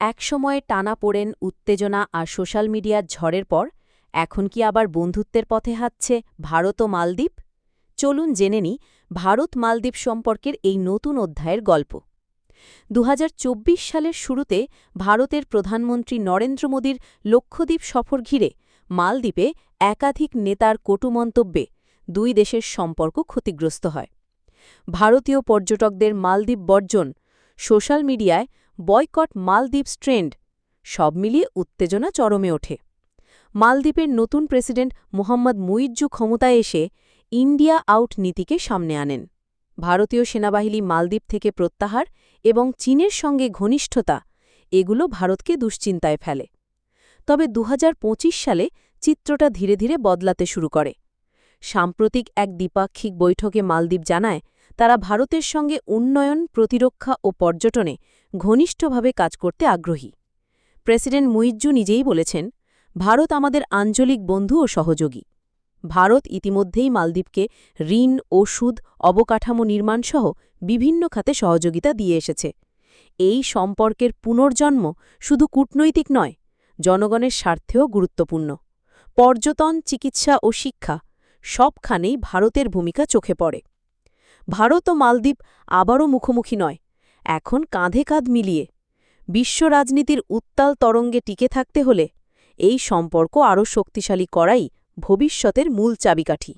একসময়ে টানা পড়েন উত্তেজনা আর সোশ্যাল মিডিয়ার ঝড়ের পর, এখন কি আবার বন্ধুত্বের পথে হাঁটছে ভারত ও মালদ্বীপ? চলুন জেনে নি ভারত মালদ্বীপ সম্পর্কের এই নতুন অধ্যায়ের গল্প। দু হাজার চব্বিশ সালের শুরুতে ভারতের প্রধানমন্ত্রী নরেন্দ্র মোদীর লক্ষদ্বীপ সফর ঘিরে মালদ্বীপে একাধিক নেতার কটু মন্তব্যে দুই দেশের সম্পর্ক ক্ষতিগ্রস্ত হয়। ভারতীয় পর্যটকদের মালদ্বীপ বর্জন, সোশ্যাল মিডিয়ায় বয়কট মালদ্বীপস ট্রেন্ড, সব মিলিয়ে উত্তেজনা চরমে ওঠে। মালদ্বীপের নতুন প্রেসিডেন্ট মোহাম্মদ মুইজ্জু ক্ষমতায় এসে ইন্ডিয়া আউট নীতিকে সামনে আনেন। ভারতীয় সেনাবাহিনী মালদ্বীপ থেকে প্রত্যাহার এবং চীনের সঙ্গে ঘনিষ্ঠতা, এগুলো ভারতকে দুশ্চিন্তায় ফেলে। তবে দু হাজার পঁচিশ সালে চিত্রটা ধীরে ধীরে বদলাতে শুরু করে। সাম্প্রতিক এক দ্বিপাক্ষিক বৈঠকে মালদ্বীপ জানায় তারা ভারতের সঙ্গে উন্নয়ন, প্রতিরক্ষা ও পর্যটনে ঘনিষ্ঠভাবে কাজ করতে আগ্রহী। প্রেসিডেন্ট মুইজ্জু নিজেই বলেছেন, ভারত আমাদের আঞ্চলিক বন্ধু ও সহযোগী। ভারত ইতিমধ্যেই মালদ্বীপকে ঋণ, ওষুধ, অবকাঠামো নির্মাণসহ বিভিন্ন খাতে সহযোগিতা দিয়ে এসেছে। এই সম্পর্কের পুনর্জন্ম শুধু কূটনৈতিক নয়, জনগণের স্বার্থেও গুরুত্বপূর্ণ। পর্যটন, চিকিৎসা ও শিক্ষা সবখানেই ভারতের ভূমিকা চোখে পড়ে। ভারত ও মালদ্বীপ আবারও মুখোমুখি নয়, এখন কাঁধে কাঁধ মিলিয়ে। বিশ্ব রাজনীতির উত্তাল তরঙ্গে টিকে থাকতে হলে এই সম্পর্ক আরও শক্তিশালী করাই ভবিষ্যতের মূল চাবিকাঠি।